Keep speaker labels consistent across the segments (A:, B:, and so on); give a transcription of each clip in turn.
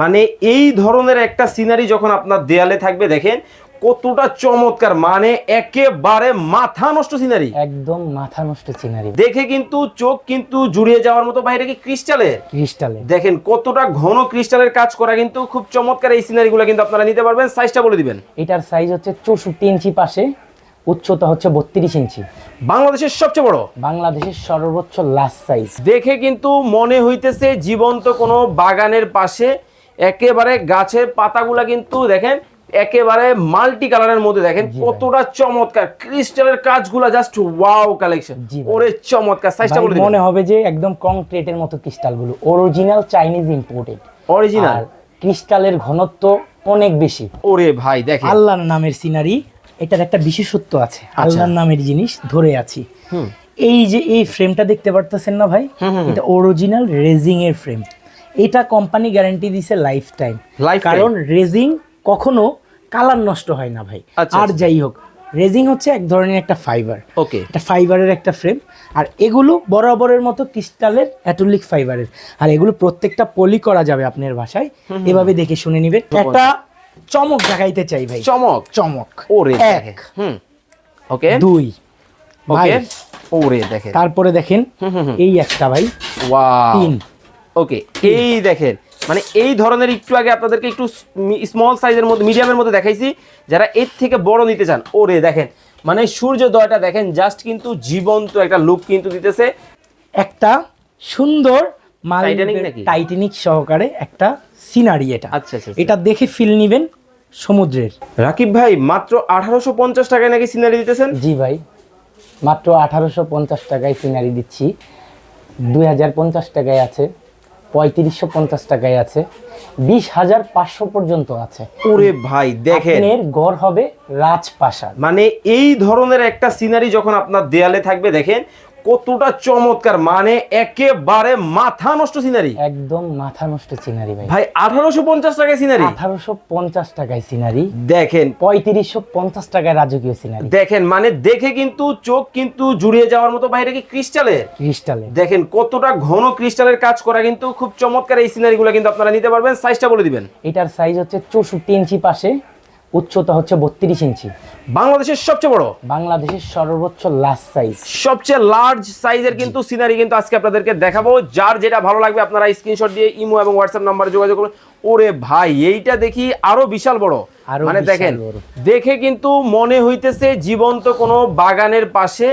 A: মানে এই ধরনের একটা সিনারি যখন আপনার দেয়ালে থাকবে দেখেন কতটা চমৎকার মানে একেবারে মাথা নষ্ট সিনারি
B: একদম মাথা নষ্ট সিনারি
A: দেখে কিন্তু চোখ কিন্তু জুড়িয়ে যাওয়ার মতো বাইরে কি ক্রিস্টালের
B: ক্রিস্টালে
A: দেখেন কতটা ঘন ক্রিস্টালের কাজ করা কিন্তু খুব চমৎকার এই সিনারিগুলো কিন্তু আপনারা নিতে পারবেন। সাইজটা বলে দিবেন।
B: এটার সাইজ হচ্ছে চৌষট্টি ইঞ্চি পাশে উচ্চতা হচ্ছে বত্রিশ ইঞ্চি।
A: বাংলাদেশের সবচেয়ে বড়?
B: বাংলাদেশের সর্বোচ্চ লাস্ট সাইজ
A: দেখে কিন্তু মনে হইতেছে জীবন্ত কোনো বাগানের পাশে একেবারে গাছের পাতাগুলা কিন্তু দেখেন একেবারে মাল্টি কালারের মধ্যে দেখেন কতটা চমৎকার ক্রিস্টালের কাজগুলা জাস্ট ওয়াও কালেকশন ওরে চমৎকার সাইজটা বলে
B: মনে হবে যে একদম কংক্রিটের মতো ক্রিস্টালগুলো। অরিজিনাল চাইনিজ ইম্পোর্টেড
A: অরিজিনাল
B: ক্রিস্টালের ঘনত্ব অনেক বেশি।
A: ওরে ভাই দেখেন।
B: আল্লাহর নামের সিনারি এটার একটা বিশেষত্ব আছে। আল্লাহর নামের জিনিস ধরে আছি। এই যে এই ফ্রেমটা দেখতে পারতেছেন না ভাই। এটা অরিজিনাল রেজিং এর ফ্রেম এটা কোম্পানি গ্যারান্টি দিছে লাইফ টাইম? কারণ রেজিং কখনো কালার নষ্ট হয় না ভাই।
A: আচ্ছা,
B: আর
A: আচ্ছা।
B: যাই হোক রেজিং হচ্ছে এক ধরনের একটা ফাইবার
A: ওকে
B: এটা ফাইবারের একটা ফ্রেম আর এগুলো বরাবরের মতো ক্রিস্টালের অ্যাটোলিক ফাইবারের আর এগুলো প্রত্যেকটা পলি করা যাবে আপনার ভাষায় এভাবে দেখে শুনে নিবেন। একটা চমক দেখাইতে চাই ভাই।
A: চমক?
B: চমক।
A: ওরে
B: এক
A: হুম। ওকে
B: দুই।
A: ওকে ওরে দেখেন
B: তারপরে দেখেন। এই একটা ভাই।
A: ওয়াও
B: তিন।
A: ওকে এই দেখেন মানে এই ধরনের একটু আগে আপনাদেরকে একটু স্মল সাইজের মধ্যে মিডিয়ামের মধ্যে দেখাইছি যারা এর থেকে বড় নিতে চান ওরে দেখেন মানে সূর্যোদয়টা দেখেন জাস্ট কিন্তু জীবন্ত একটা লুক কিন্তু দিতেছে।
B: একটা সুন্দর
A: টাইটানিক নাকি?
B: টাইটানিক সহকারে একটা সিনারি এটা।
A: আচ্ছা আচ্ছা
B: এটা দেখে ফিল নিবেন সমুদ্রের।
A: রাকিব ভাই মাত্র আঠারোশো পঞ্চাশ টাকায় নাকি সিনারি দিতেছেন?
B: জি ভাই মাত্র আঠারোশো পঞ্চাশ টাকায় সিনারি দিচ্ছি। দুই হাজার পঞ্চাশ টাকায় আছে। পঁয়ত্রিশশো পঞ্চাশ টাকায় আছে। বিশ হাজার পাঁচশো পর্যন্ত আছে।
A: ওরে ভাই দেখেন।
B: এর গড় হবে রাজপ্রাসাদ।
A: মানে এই ধরনের একটা সিনারি যখন আপনার দেয়ালে থাকবে দেখেন কতটা চমৎকার মানে একেবারে মাথা নষ্ট সিনারি
B: একদম মাথা নষ্ট সিনারি ভাই।
A: ভাই আঠারোশো পঞ্চাশ টাকায় সিনারি
B: আঠারোশো পঞ্চাশ টাকায় সিনারি
A: দেখেন।
B: পঁয়ত্রিশশো পঞ্চাশ টাকায় রাজকীয় সিনারি
A: দেখেন মানে দেখে কিন্তু চোখ কিন্তু জুড়িয়ে যাওয়ার মতো বাইরে কি ক্রিস্টালের
B: ক্রিস্টালে
A: দেখেন কতটা ঘন ক্রিস্টালের কাজ করা কিন্তু খুব চমৎকার এই সিনারিগুলো কিন্তু আপনারা নিতে পারবেন। সাইজটা বলে দিবেন।
B: এটার সাইজ হচ্ছে চৌষট্টি ইঞ্চি পাশে। উচ্চতা হচ্ছে বত্রিশ ইঞ্চি।
A: বাংলাদেশের সবচেয়ে বড়?
B: বাংলাদেশের সর্বোচ্চ লাস্ট সাইজ
A: সবচেয়ে লার্জ সাইজের কিন্তু সিনারি কিন্তু আজকে আপনাদেরকে দেখাবো। যার যেটা ভালো লাগবে আপনারা স্ক্রিনশট দিয়ে ইমো এবং হোয়াটসঅ্যাপ নাম্বারে যোগাযোগ করুন। ওরে ভাই এইটা দেখি আরও বিশাল বড়।
B: আরও
A: মানে দেখেন। দেখে কিন্তু মনে হইতেছে জীবন্ত কোনো বাগানের পাশে।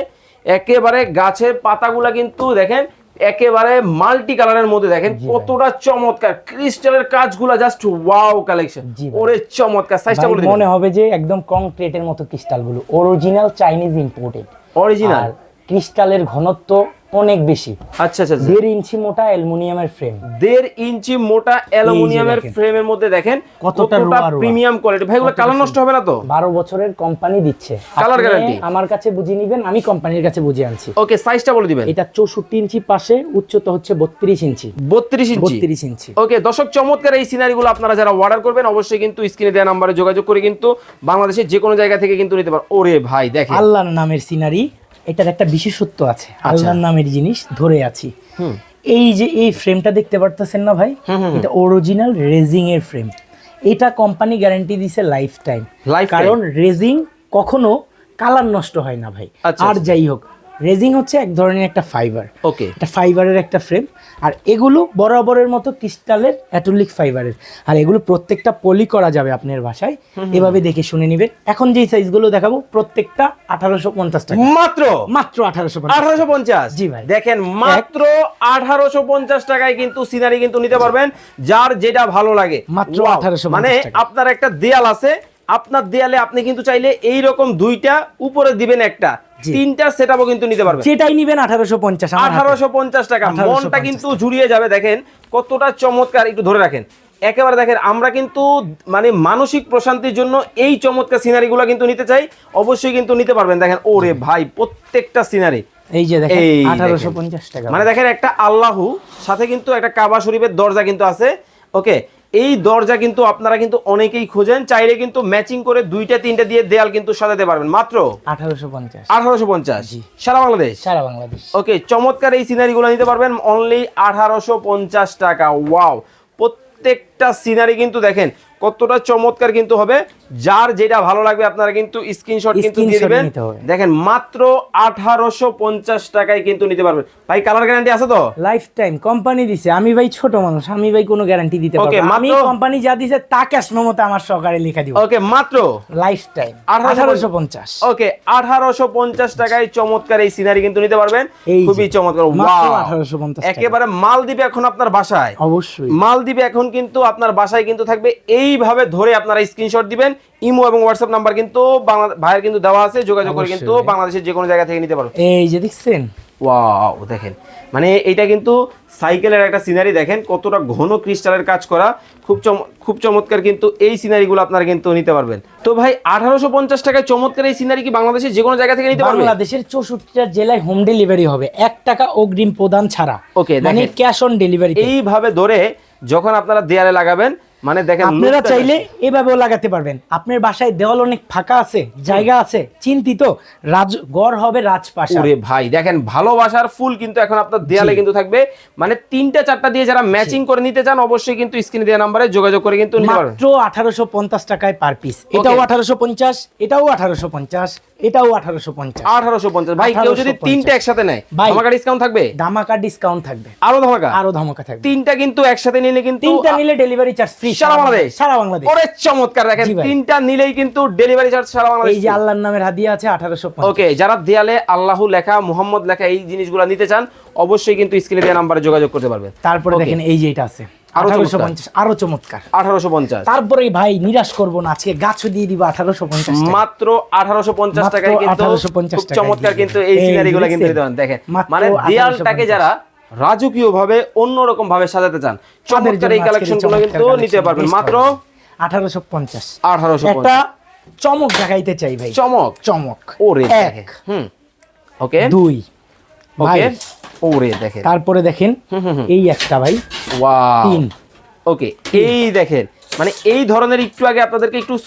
A: একেবারে গাছের পাতাগুলা কিন্তু দেখেন একেবারে মাল্টি কালারের মধ্যে দেখেন কতটা চমৎকার। ক্রিস্টালের কাজগুলা জাস্ট ওয়াও কালেকশন। ওরে চমৎকার। সাইজটা বলে
B: মনে হবে যে একদম কংক্রিটের মতো ক্রিস্টালগুলো অরিজিনাল চাইনিজ ইম্পোর্টেড
A: অরিজিনাল
B: ক্রিস্টালের ঘনত্ব অনেক বেশি।
A: আচ্ছা আচ্ছা আচ্ছা।
B: দেড় ইঞ্চি মোটা অ্যালুমিনিয়ামের ফ্রেম
A: দেড় ইঞ্চি মোটা অ্যালুমিনিয়ামের। ফ্রেমের মধ্যে দেখেন
B: কতটা।
A: প্রিমিয়াম কোয়ালিটি ভাই এগুলো কালার নষ্ট হবে না তো?
B: বারো বছরের কোম্পানি দিচ্ছে। Colour
A: guarantee?
B: আমার কাছে বুঝিয়ে নিবেন আমি কোম্পানির কাছে বুঝিয়ে আনছি।
A: ওকে সাইজটা বলে দিবেন।
B: এটা চৌষট্টি ইঞ্চি পাশে উচ্চতা হচ্ছে বত্রিশ ইঞ্চি।
A: বত্রিশ ইঞ্চি।
B: বত্রিশ ইঞ্চি।
A: ওকে দর্শক চমৎকার এই সিনারিগুলো আপনারা যারা অর্ডার করবেন অবশ্যই কিন্তু স্ক্রিনে দেওয়া নাম্বারে যোগাযোগ করে কিন্তু বাংলাদেশের যে কোনো জায়গা থেকে কিন্তু নিতে পারেন ওরে ভাই দেখেন।
B: আল্লাহর নামের সিনারি এটার একটা বিশেষত্ব আছে আল্লাহর নামের জিনিস ধরে আছি। এই যে এই ফ্রেমটা দেখতে পারতেছেন না ভাই। এটা অরিজিনাল রেজিং এর ফ্রেম এটা কোম্পানি গ্যারান্টি দিছে লাইফ টাইম কারণ রেজিং কখনো কালার নষ্ট হয় না ভাই।
A: আচ্ছা,
B: আর
A: আচ্ছা।
B: যাই হোক রেজিং হচ্ছে এক ধরনের একটা ফাইবার।
A: ওকে
B: এটা ফাইবারের একটা ফ্রেম। আর এগুলো বরাবরের মতো ক্রিস্টালের অ্যাটোলিক ফাইবারের। আর এগুলো প্রত্যেকটা পলি করা যাবে আপনার বাসায়। এভাবে দেখে শুনে নিবেন। এখন যেই সাইজগুলো দেখাবো প্রত্যেকটা আঠারোশো পঞ্চাশ টাকা।
A: মাত্র?
B: মাত্র আঠারোশো
A: আঠারোশো পঞ্চাশ?
B: জি ভাই।
A: দেখেন মাত্র আঠারোশো পঞ্চাশ টাকায় কিন্তু সিনারি কিন্তু নিতে পারবেন যার যেটা ভালো লাগে।
B: মাত্র আঠারোশো
A: মানে আপনার একটা দেয়াল আছে। আপনার দেয়ালে আপনি কিন্তু চাইলে এই রকম দুইটা উপরে দিবেন একটা। তিনটা সেটআপও কিন্তু নিতে পারবেন
B: যেটাই নিবেন আঠারোশো পঞ্চাশ
A: আঠারোশো পঞ্চাশ টাকা। মনটা কিন্তু জুড়িয়ে যাবে দেখেন কতটা চমৎকার। একটু ধরে রাখেন। একেবারে দেখেন আমরা কিন্তু মানে মানসিক প্রশান্তির জন্য এই চমৎকার সিনারিগুলো কিন্তু নিতে চাই। অবশ্যই কিন্তু নিতে পারবেন। দেখেন ওরে ভাই প্রত্যেকটা সিনারি
B: এই যে দেখেন
A: এই
B: আঠারোশো
A: দেখেন।
B: পঞ্চাশ টাকা।
A: মানে দেখেন একটা আল্লাহু সাথে কিন্তু একটা কাবা শরীফের দরজা কিন্তু আছে। ওকে এই দরজা কিন্তু আপনারা কিন্তু অনেকেই খোঁজেন। চাইলে কিন্তু ম্যাচিং করে দুইটা তিনটা দিয়ে দেয়াল কিন্তু সাজাতে পারবেন। মাত্র
B: আঠারোশো পঞ্চাশ।
A: আঠারোশো পঞ্চাশ। সারা বাংলাদেশ?
B: সারা বাংলাদেশ।
A: ওকে চমৎকার এই সিনারিগুলো নিতে পারবেন। অনলি আঠারোশো পঞ্চাশ টাকা। ওয়াও প্রত্যেকটা প্রত্যেকটা সিনারি কিন্তু দেখেন কতটা চমৎকার কিন্তু হবে। যার যেটা ভালো লাগবে আপনারা কিন্তু স্ক্রিনশট কিন্তু দিয়ে দিবেন। দেখেন মাত্র আঠারোশো পঞ্চাশ টাকায় কিন্তু নিতে পারবেন। ভাই কালার গ্যারান্টি আছে তো?
B: লাইফ টাইম কোম্পানি দিছে। আমি ভাই ছোট মানুষ আমি ভাই কোনো গ্যারান্টি দিতে পারব না। আমি কোম্পানি যা দিছে তা ক্যাশ মেমোতে আমার সহকারে লিখে দিব।
A: ওকে মাত্র
B: লাইফ টাইম
A: 1850
B: আঠারোশো পঞ্চাশ।
A: ওকে আঠারোশো পঞ্চাশ টাকায় চমৎকার এই সিনারি কিন্তু নিতে পারবেন। খুবই চমৎকার। Wow!
B: 1850
A: একেবারে মাল দিবে এখন আপনার বাসায়।
B: অবশ্যই।
A: মালদ্বীপে এখন কিন্তু আপনার বাসায় কিন্তু থাকবে। এইভাবে ধরে আপনারা স্ক্রিনশট দিবেন। ইমো এবং হোয়াটসঅ্যাপ নাম্বার কিন্তু ভাইয়ের কিন্তু দেওয়া আছে। যোগাযোগ করে কিন্তু বাংলাদেশের যে কোনো জায়গা থেকে নিতে পারবেন
B: এই যে দেখছেন?
A: ওয়াও দেখেন। মানে এটা কিন্তু সাইকেলের একটা সিনারি দেখেন কতটা ঘন ক্রিস্টালের কাজ করা। খুব চম খুব চমৎকার কিন্তু এই সিনারিগুলো আপনারা কিন্তু নিতে পারবেন। তো ভাই আঠারোশো পঞ্চাশ টাকায় চমৎকার এই সিনারি কি বাংলাদেশের যে কোনো জায়গা থেকে নিতে পারবেন
B: বাংলাদেশের চৌষট্টিটা জেলায় হোম ডেলিভারি হবে। এক টাকা অগ্রিম প্রদান ছাড়া।
A: ওকে
B: মানে
A: দেখেন।
B: ক্যাশ অন ডেলিভারি
A: এইভাবে ধরে যখন আপনারা দেয়ালে লাগাবেন মানে দেখেন
B: আপনারা চাইলে এভাবেও লাগাতে পারবেন। আপনার বাসায় দেওয়াল অনেক ফাঁকা আছে জায়গা আছে চিন্তিত। রাজ গড় হবে রাজপাশা
A: ওরে ভাই দেখেন ভালোবাসার ফুল কিন্তু এখন আপনার দেয়ালে কিন্তু থাকবে। মানে তিনটা চারটা দিয়ে যারা ম্যাচিং করে নিতে চান অবশ্যই কিন্তু স্ক্রিনে দেওয়া নাম্বারে যোগাযোগ করে কিন্তু
B: মাত্র আঠারোশো পঞ্চাশ টাকায় পার পিস এটাও আঠারোশো পঞ্চাশ এটাও আঠারোশো পঞ্চাশ এটাও আঠারোশো পঞ্চাশ।
A: আঠারোশো পঞ্চাশ। ভাই কেউ যদি তিনটা একসাথে নেয় ধামাকা ডিসকাউন্ট থাকবে?
B: ধামাকা ডিসকাউন্ট থাকবে।
A: আরও ধামাকা?
B: আরও ধামাকা থাকবে।
A: তিনটা কিন্তু একসাথে নিলে কিন্তু
B: তিনটা নিলে ডেলিভারি চার্জ ফ্রি
A: সারা বাংলাদেশ।
B: সারা বাংলাদেশ।
A: ওরে চমৎকার। দেখেন তিনটা নিলেই কিন্তু ডেলিভারি চার্জ সারা বাংলাদেশ
B: এই যে আল্লাহর নামের হাদিয়া আছে আঠারোশো
A: ওকে যারা দেয়ালে আল্লাহ লেখা মুহাম্মদ লেখা এই জিনিসগুলো নিতে চান অবশ্যই কিন্তু স্ক্রিনে দেওয়া নাম্বারে যোগাযোগ করতে পারবেন।
B: তারপরে দেখেন এই যে এটা আছে। আরও
A: চমৎকার।
B: পঞ্চাশ
A: আঠারোশো পঞ্চাশ।
B: তারপরে ভাই নিরাশ করব না আজকে গাছও দিয়ে দিব আঠারোশো পঞ্চাশ
A: মাত্র আঠারোশো পঞ্চাশ টাকায় কিন্তু
B: 1850
A: খুব
B: টাকায়
A: চমৎকার কিন্তু এই সিনারিগুলো কিন্তু? দেখেন। মানে
B: 1850
A: দেয়ালটাকে যারা রাজকীয় ভাবে অন্যরকম ভাবে সাজাতে চান। চমৎকার এই কালেকশনগুলো কিন্তু নিতে পারবেন মাত্র
B: আঠারোশো পঞ্চাশ।
A: আঠারোশো
B: একটা চমক দেখাইতে চাই ভাই।
A: চমক?
B: চমক।
A: ওরে
B: এক।
A: হুম। ওকে?
B: দুই।
A: ওকে? ওরে দেখেন।
B: তারপরে দেখেন। এই একটা ভাই।
A: ওয়াও।
B: তিন।
A: ওকে এই দেখেন। মানে এই ধরনের একটু আগে আপনাদেরকে একটু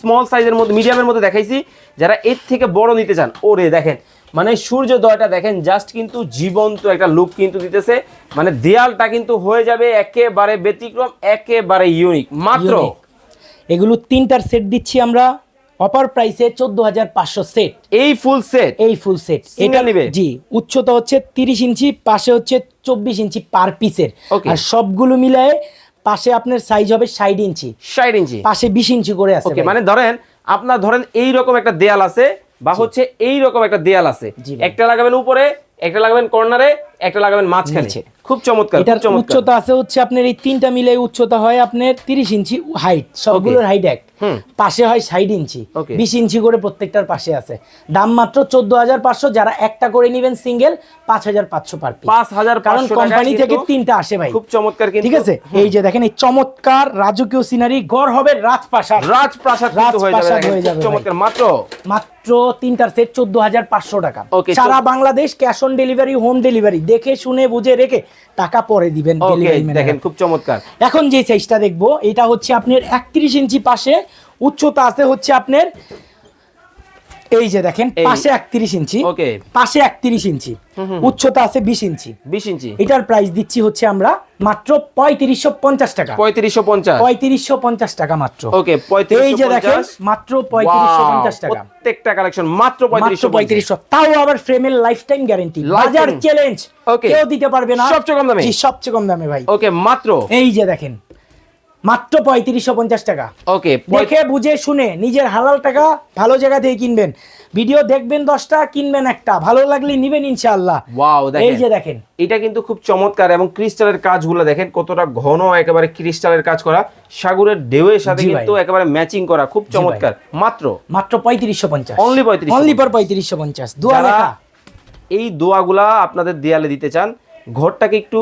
A: স্মল সাইজের মধ্যে মিডিয়ামের মধ্যে দেখাইছি। যারা এর থেকে বড় নিতে চান ওরে দেখেন। মানে সূর্যোদয়টা দেখেন জাস্ট কিন্তু জীবন্ত একটা লুক কিন্তু দিতেছে। মানে দেয়ালটা কিন্তু হয়ে যাবে একেবারে ব্যতিক্রম একেবারে ইউনিক মাত্র?
B: এগুলো তিনটার সেট দিচ্ছি আমরা অপার প্রাইসে চোদ্দ হাজার পাঁচশো সেট
A: এই ফুল সেট
B: এই ফুল সেট এটা
A: নিবে?
B: জি উচ্চতা হচ্ছে তিরিশ ইঞ্চি পাশে হচ্ছে চব্বিশ ইঞ্চি পার পিসের. আর সবগুলো মিলায়ে পাশে আপনার সাইজ হবে ষাট ইঞ্চি।
A: ষাট ইঞ্চি।
B: পাশে বিশ ইঞ্চি করে আছে
A: মানে ধরেন আপনার ধরেন এই রকম একটা দেয়াল আছে বা হচ্ছে এই রকম একটা দেয়াল আছে। একটা লাগাবেন উপরে একটা লাগাবেন কর্নারে একটা লাগাবেন মাঝখানে। খুব চমৎকার
B: এটার উচ্চতা আছে হচ্ছে আপনার এই তিনটা মিলে উচ্চতা হয় আপনার তিরিশ ইঞ্চি হাইট সবগুলোর হাইট এক। পাশে হয় ষাট ইঞ্চি. বিশ ইঞ্চি করে প্রত্যেকটার পাশে আছে। দাম মাত্র চোদ্দ হাজার পাঁচশো যারা একটা করে নিবেন সিঙ্গেল পাঁচ হাজার পাঁচশো পার পিস
A: পাঁচ হাজার
B: কারণ কোম্পানি থেকে তিনটা আসে ভাই।
A: খুব চমৎকার কিন্তু।
B: ঠিক আছে? এই যে দেখেন এই চমৎকার রাজকীয় সিনারি গড় হবে রাজপ্রাসাদ।
A: রাজপ্রাসাদ কিন্তু হয়ে
B: রাজপ্রাসাদ হয়ে যাবে
A: চমৎকার। মাত্র?
B: মাত্র তিনটার সেট চোদ্দ হাজার পাঁচশো টাকা। সারা Bangladesh cash on delivery home delivery দেখে শুনে বুঝে রেখে টাকা পরে দিবেন
A: দেখেন খুব চমৎকার।
B: এখন যে সাইজটা দেখব এটা হচ্ছে আপনার একত্রিশ ইঞ্চি পাশে উচ্চতা আছে হচ্ছে আপনার এই যে দেখেন পাশে একত্রিশ ইঞ্চি
A: ওকে।
B: পাশে একত্রিশ ইঞ্চি উচ্চতা আছে বিশ ইঞ্চি।
A: বিশ ইঞ্চি।
B: এটার প্রাইস দিচ্ছি হচ্ছে আমরা মাত্র পঁয়ত্রিশশো পঞ্চাশ টাকা।
A: পঁয়ত্রিশশো পঞ্চাশ।
B: পঁয়ত্রিশশো পঞ্চাশ টাকা মাত্র।
A: ওকে
B: এই যে দেখেন মাত্র পঁয়ত্রিশশো পঞ্চাশ টাকা।
A: প্রত্যেকটা কালেকশন মাত্র পঁয়ত্রিশশো
B: পঁয়ত্রিশশো। তাও আবার ফ্রেমের লাইফ টাইম গ্যারেন্টি বাজার চ্যালেঞ্জ. কেউ দিতে পারবে না।
A: সবচেয়ে কম দামে?
B: সবচেয়ে কম দামে ভাই।
A: ওকে মাত্র।
B: এই যে দেখেন মাত্র পঁয়ত্রিশশো পঞ্চাশ টাকা।
A: ওকে
B: দেখে বুঝে শুনে নিজের হালাল টাকা ভালো জায়গা থেকে কিনবেন। ভিডিও দেখবেন দশটা কিনবেন একটা। ভালো লাগলে নিবেন ইনশাআল্লাহ।
A: ওয়াও
B: এই যে দেখেন।
A: এটা কিন্তু খুব চমৎকার এবং ক্রিস্টালের কাজগুলো দেখেন কতটা ঘন একেবারে ক্রিস্টালের কাজ করা। সাগরের ঢেউয়ের সাথে কিন্তু একেবারে ম্যাচিং করা খুব চমৎকার। মাত্র?
B: মাত্র পঁয়ত্রিশশো পঞ্চাশ।
A: Only 3550
B: অনলি পর পঁয়ত্রিশশো পঞ্চাশ। দোয়া লেখা।
A: এই দোয়াগুলা আপনাদের দেয়ালে দিতে চান ঘরটাকে একটু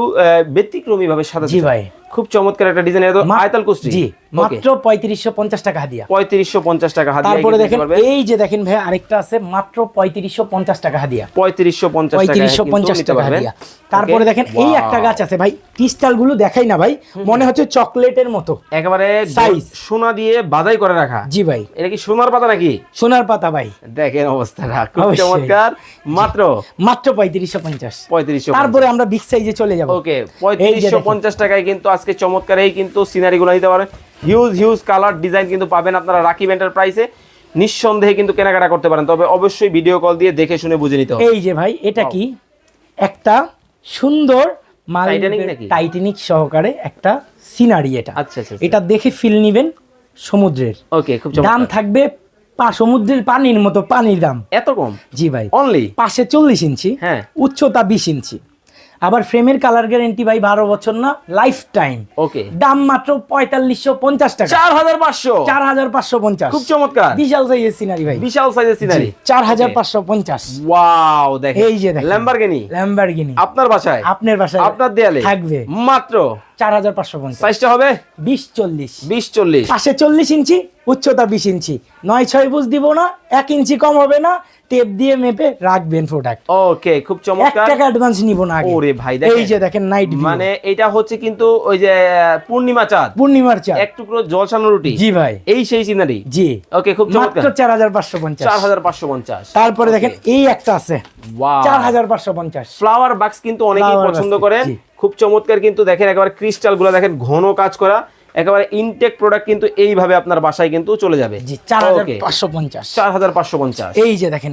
A: ব্যতিক্রমী ভাবে সাজাতে
B: ভাই।
A: খুব চমৎকার একটা ডিজাইন এটা তো আয়তাল কুস্তি।
B: জি মাত্র পঁয়ত্রিশশো পঞ্চাশ টাকা হাদিয়া।
A: পঁয়ত্রিশশো পঞ্চাশ টাকা হাত
B: তারপরে দেখেন এই যে দেখেন ভাই আরেকটা আছে মাত্র পঁয়ত্রিশশো পঞ্চাশ টাকা হাদিয়া।
A: পঁয়ত্রিশশো পঞ্চাশ
B: পঁয়ত্রিশশো পঞ্চাশ টাকা হাদিয়া। তারপরে দেখেন এই একটা গাছ আছে ভাই ক্রিস্টালগুলো দেখাই না ভাই মনে হচ্ছে চকলেটের মতো।
A: একেবারে
B: Size।
A: সোনা দিয়ে বাদাই করে রাখা।
B: জি ভাই।
A: এটা কি সোনার পাতা নাকি?
B: সোনার পাতা ভাই।
A: দেখেন অবস্থাটা খুব চমৎকার। মাত্র?
B: মাত্র পঁয়ত্রিশশো পঞ্চাশ।
A: পঁয়ত্রিশশো
B: তারপরে আমরা বিগ সাইজে চলে যাব।
A: ওকে
B: এই যে
A: পঁয়ত্রিশশো
B: দেখেন।
A: পঞ্চাশ টাকায় কিন্তু আজকে চমৎকার এই কিন্তু সিনারিগুলো নিতে পারেন হিউজ হিউজ কালার ডিজাইন কিন্তু পাবেন আপনারা রাকিব এন্টারপ্রাইসে নিঃসন্দেহে কিন্তু কেনাকাটা করতে পারেন। তবে অবশ্যই ভিডিও কল দিয়ে দেখে শুনে বুঝে নিতে হবে।
B: এই যে ভাই এটা কি? একটা সুন্দর টাইটানিক সহকারে একটা সিনারি এটা।
A: আচ্ছা আচ্ছা
B: এটা দেখে ফিল নিবেন সমুদ্রের।
A: ওকে খুব
B: দাম থাকবে পা- সমুদ্রের পানির মতো পানির দাম।
A: এত কম?
B: জি ভাই।
A: অনলি
B: পাশে চল্লিশ ইঞ্চি
A: হ্যাঁ।
B: উচ্চতা বিশ ইঞ্চি। আবার ফ্রেমের কালার গ্যারেন্টি ভাই বারো বছর না লাইফ টাইম
A: ওকে
B: দাম মাত্র পঁয়তাল্লিশশো পঞ্চাশ টাকা।
A: চার হাজার পাঁচশো।
B: চার হাজার পাঁচশো পঞ্চাশ।
A: খুব চমৎকার।
B: বিশাল সাইজের সিনারি ভাই।
A: বিশাল সাইজের সিনারি
B: চার হাজার পাঁচশো পঞ্চাশ।
A: ওয়াও দেখেন।
B: এই যে।
A: ল্যাম্বরগিনি
B: ল্যাম্বারগিনি
A: আপনার বাসায়?
B: আপনার বাসায়
A: আপনার দেয়ালে?
B: থাকবে।
A: মাত্র
B: চার হাজার পাঁচশো পঞ্চাশ।
A: সাইজটা হবে?
B: বিশ চল্লিশ।
A: বিশ চল্লিশ।
B: পাশে চল্লিশ ইঞ্চি উচ্চতা বিশ ইঞ্চি। নয় ছয় বুঝ দিব না এক ইঞ্চি কম হবে না টেপ দিয়ে মেপে রাখবেন প্রোডাক্ট
A: ওকে খুব চমৎকার
B: টাকা অ্যাডভান্স নিব না আগে।
A: ওরে ভাই দেখেন।
B: এই যে দেখেন নাইট
A: মানে এটা হচ্ছে কিন্তু ওই যে পূর্ণিমা চাঁদ।
B: পূর্ণিমার চাঁদ।
A: এক টুকরো জলসানো রুটি।
B: জি ভাই।
A: এই সেই সিনারি
B: জি।
A: ওকে খুব চমৎকার।
B: চার হাজার পাঁচশো পঞ্চাশ।
A: চার হাজার পাঁচশো পঞ্চাশ।
B: তারপরে দেখেন এই একটা আছে। চার হাজার পাঁচশো পঞ্চাশ।
A: ফ্লাওয়ার বাক্স কিন্তু অনেকেই পছন্দ করেন। খুব চমৎকার কিন্তু দেখেন একেবারে ক্রিস্টালগুলো দেখেন ঘন কাজ করা একেবারে ইনটেক প্রোডাক্ট কিন্তু এইভাবে আপনার বাসায় কিন্তু চলে যাবে।
B: জি চার হাজার পাঁচশো পঞ্চাশ।
A: চার হাজার পাঁচশো পঞ্চাশ।
B: এই যে দেখেন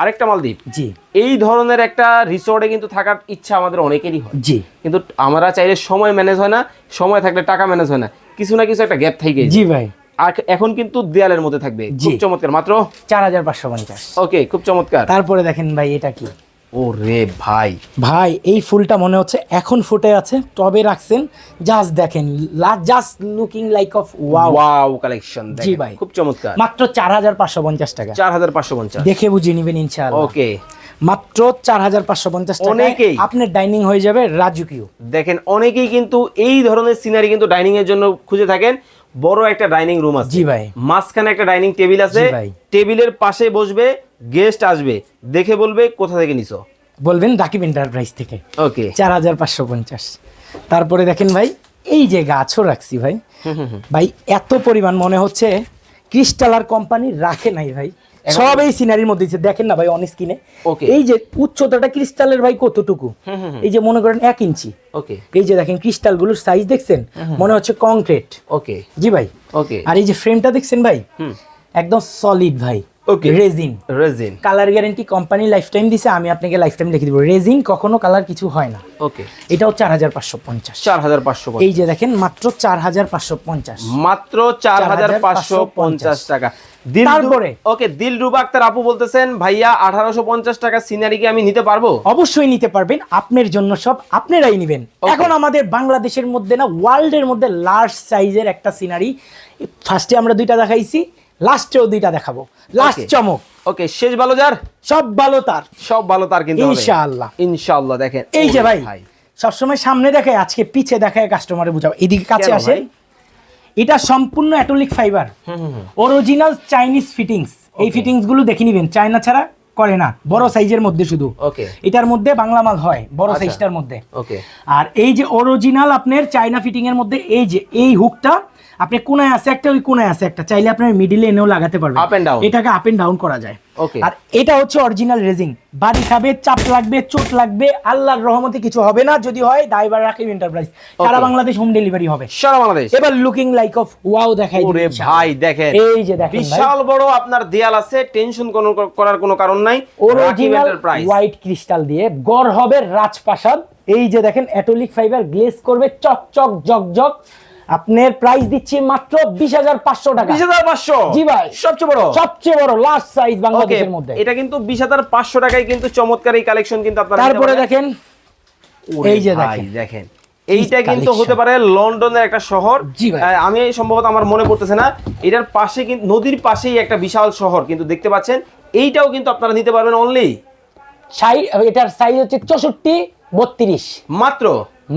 A: আরেকটা মালদ্বীপ।
B: জি।
A: এই ধরনের একটা রিসোর্টে কিন্তু থাকার ইচ্ছা আমাদের অনেকেরই হয়।
B: জি।
A: কিন্তু আমরা চাইলে সময় ম্যানেজ হয় না সময় থাকলে টাকা ম্যানেজ হয় না কিছু না কিছু একটা গ্যাপ থেকে
B: জি ভাই।
A: আর এখন কিন্তু দেয়ালের মধ্যে থাকবে। খুব চমৎকার মাত্র?
B: চার হাজার পাঁচশো পঞ্চাশ।
A: ওকে খুব চমৎকার।
B: তারপরে দেখেন ভাই এটা কি?
A: ও রে ভাই।
B: ভাই এই ফুলটা মনে হচ্ছে এখন ফুটে আছে। টবে রাখছেন জাস্ট দেখেন just looking like of wow
A: wow collection
B: জি ভাই।
A: খুব চমৎকার।
B: মাত্র চার হাজার পাঁচশো পঞ্চাশ টাকা।
A: চার হাজার পাঁচশো পঞ্চাশ।
B: দেখে বুঝিয়ে নিবেন ইনশাআল্লাহ।
A: ওকে
B: মাত্র চার হাজার পাঁচশো পঞ্চাশ টাকা
A: অনেকেই।
B: আপনার ডাইনিং হয়ে যাবে রাজকীয়
A: দেখেন অনেকেই কিন্তু এই ধরনের সিনারি কিন্তু ডাইনিং এর জন্য খুঁজে থাকেন। বড় একটা ডাইনিং রুম আছে।
B: জি ভাই।
A: মাঝখানে একটা ডাইনিং টেবিল আছে।
B: ভাই।
A: টেবিলের পাশে বসবে গেস্ট আসবে দেখে বলবে কোথা থেকে নিছো।
B: বলবেন রাকিব এন্টারপ্রাইজ থেকে।
A: ওকে
B: চার হাজার পাঁচশো পঞ্চাশ। তারপরে দেখেন ভাই এই যে গাছও রাখছি ভাই। ভাই এত পরিমাণ মনে হচ্ছে ক্রিস্টাল আর কোম্পানি রাখে নাই ভাই। সব এই সিনারির মধ্যে। দেখেন না ভাই অন স্ক্রিনে এই যে উচ্চতাটা ক্রিস্টালের ভাই কতটুকু? এই যে মনে করেন এক ইঞ্চি।
A: ওকে
B: এই যে দেখেন ক্রিস্টালগুলোর সাইজ দেখছেন? মনে হচ্ছে কংক্রিট
A: ওকে
B: জি ভাই।
A: ওকে
B: আর এই যে ফ্রেমটা দেখছেন ভাই? একদম সলিড ভাই।
A: Okay.
B: Resin
A: resin
B: colour guarantee company life time দিছে আমি আপনাকে লাইফ টাইম লিখে দিব। রেজিন কখনো কালার কিছু হয় না।
A: ওকে
B: এটাও চার হাজার পাঁচশো পঞ্চাশ।
A: চার হাজার পাঁচশো
B: এই যে দেখেন মাত্র চার হাজার পাঁচশো পঞ্চাশ।
A: মাত্র চার হাজার পাঁচশো পঞ্চাশ টাকা। দিল
B: তারপরে?
A: ওকে দিল রুবা আক্তার আপু বলতেছেন ভাইয়া আঠারোশো পঞ্চাশ টাকা সিনারি কি আমি নিতে পারব?
B: অবশ্যই নিতে পারবেন আপনার জন্য সব আপনারাই নেবেন। এখন আমাদের বাংলাদেশের মধ্যে না ওয়ার্ল্ডের মধ্যে লার্জ সাইজের একটা সিনারি ফার্স্টে আমরা দুইটা দেখাইছি। লাস্টেও দুইটা দেখাবো। লাস্ট চমক।
A: ওকে শেষ ভালো যার?
B: সব ভালো তার।
A: সব ভালো তার কিন্তু।
B: ইনশাআল্লাহ।
A: ইনশাআল্লাহ দেখেন।
B: এই যে ভাই সবসময় সামনে দেখায় আজকে পিছে দেখায় কাস্টমারে বুঝাবো। এদিকে কাছে আসে এটা সম্পূর্ণ অ্যাটোলিক ফাইবার অরিজিনাল চাইনিজ ফিটিংস এই ফিটিংসগুলো দেখে নিবেন। চায়না ছাড়া করে না। বড় সাইজের মধ্যে শুধু।
A: ওকে
B: এটার মধ্যে বাংলা মাল হয় বড়
A: আচ্ছা।
B: সাইজটার মধ্যে।
A: ওকে
B: আর এই যে অরিজিনাল আপনার চাইনা ফিটিং এর মধ্যে এই যে এই হুকটা আপনি কোনায় আছে একটা ওই কোনায় আছে একটা। চাইলে আপনার মিডিলে এনেও লাগাতে পারবেন।
A: Up and down.
B: এটাকে আপ এন্ড ডাউন করা যায়।
A: Okay.
B: আর এটা হচ্ছে অরিজিনাল রেজিং। বাড়ি খাবে চাপ লাগবে চোট লাগবে আল্লাহর রহমতে কিছু হবে না। যদি হয় ড্রাইভার রাখিব এন্টারপ্রাইজ সারা বাংলাদেশ হোম ডেলিভারি হবে।
A: সারা বাংলাদেশ।
B: এবার লুকিং লাইক অফ ওয়াও দেখাই
A: ওরে ভাই দেখেন।
B: এই যে দেখেন
A: বিশাল বড় আপনার দেয়াল আছে টেনশন কোনো করার কোনো কারণ নাই।
B: অরিজিনাল হোয়াইট ক্রিস্টাল দিয়ে গড় হবে রাজপ্রাসাদ। এই যে দেখেন অ্যাটোলিক ফাইবার গ্লেজ করবে চক চক জক জক আপনার প্রাইস দিচ্ছি মাত্র বিশ হাজার পাঁচশো টাকা।
A: বিশ হাজার পাঁচশো?
B: জি ভাই।
A: সবচেয়ে বড়?
B: সবচেয়ে বড় লাস্ট সাইজ বাংলাদেশের মধ্যে।
A: এটা কিন্তু বিশ হাজার পাঁচশো টাকায় কিন্তু চমৎকার এই কালেকশন কিন্তু আপনারা
B: তারপরে দেখেন এই যে দেখেন।
A: এইটা কিন্তু হতে পারে লন্ডনের একটা শহর। আমি সম্ভবত আমার মনে পড়তেছে না। এটার পাশে কিন্তু নদীর পাশেই একটা বিশাল শহর কিন্তু দেখতে পাচ্ছেন। এইটাও কিন্তু আপনারা নিতে পারবেন অনলি
B: সাই এটার সাইজ হচ্ছে চৌষট্টি বত্রিশ।
A: মাত্র?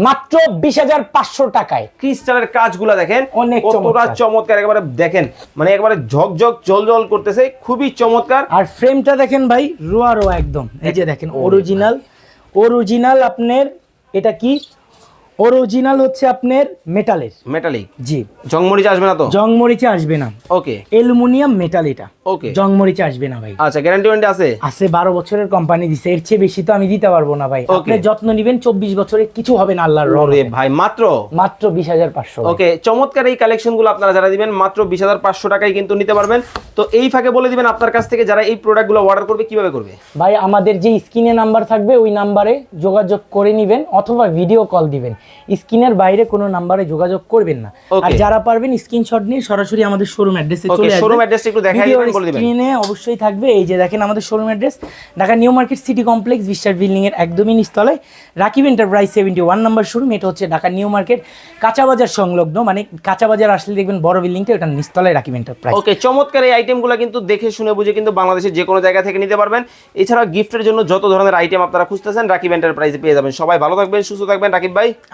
B: মাত্র বিশ হাজার পাঁচশো টাকায়।
A: ক্রিস্টালের কাজগুলো দেখেন
B: অনেক
A: কতটা
B: চমৎকার।
A: একবারে দেখেন মানে একেবারে ঝকঝক জল জল করতেছে খুবই চমৎকার।
B: আর ফ্রেমটা দেখেন ভাই রোয়া রোয়া একদম। এই যে দেখেন অরিজিনাল অরিজিনাল আপনার এটা কি? অরিজিনাল হচ্ছে আপনার মেটালের
A: মেটালিক
B: জি।
A: জংমরিচ আসবে না তো?
B: জং মরিচে আসবে না।
A: ওকে
B: অ্যালুমিনিয়াম মেটাল এটা।
A: ওকে
B: জং মরিচে আসবে না ভাই।
A: আচ্ছা গ্যারান্টি ওয়ারেন্টি আছে?
B: আছে বারো বছরের কোম্পানি দিছে। এর চেয়ে বেশি তো আমি দিতে পারব না ভাই. আপনি যত্ন নিবেন চব্বিশ বছরে কিছু হবে না আল্লাহর রহমতে।
A: ভাই মাত্র?
B: মাত্র বিশ হাজার পাঁচশো
A: ওকে চমৎকার এই কালেকশনগুলো আপনারা যারা দিবেন মাত্র বিশ হাজার পাঁচশো টাকায় কিন্তু নিতে পারবেন। তো এই ফাঁকে বলে দিবেন আপনার কাছ থেকে যারা এই প্রোডাক্টগুলো অর্ডার করবে কীভাবে করবে?
B: ভাই আমাদের যে স্ক্রিনে নাম্বার থাকবে ওই নাম্বারে যোগাযোগ করে নিবেন অথবা ভিডিও কল দিবেন। স্ক্রিনের বাইরে কোনো নাম্বারে যোগাযোগ করবেন না। আর যারা পারবেন স্ক্রিনশট নিয়ে সরাসরি আমাদের শোরুম অ্যাড্রেসে চলে আসবেন।
A: শোরুম অ্যাড্রেসটা একটু দেখাই দিবেন বলে দিবেন।
B: স্ক্রিনে অবশ্যই থাকবে। এই যে দেখেন আমাদের showroom address Dhaka new market city complex Biswas building এর একদমই নিচতলায়। Rakib enterprise seventy one number showroom এটা হচ্ছে ঢাকা নিউ মার্কেট কাঁচা বাজার সংলগ্ন। মানে কাঁচা বাজার আসলে দেখবেন বড় বিল্ডিংটা ওটা নিচতলায় রাকিব এন্টারপ্রাইজ
A: ওকে চমৎকার এই আইটেমগুলো কিন্তু দেখে শুনে বুঝে কিন্তু বাংলাদেশের যে কোনো জায়গা থেকে নিতে পারবেন। এছাড়া গিফটের জন্য যত ধরনের আইটেম আপনারা খুঁজতেছেন রাকিব এন্টারপ্রাইজে পেয়ে যাবেন। সবাই ভালো থাকবেন সুস্থ থাকবেন। রাকিব ভাই?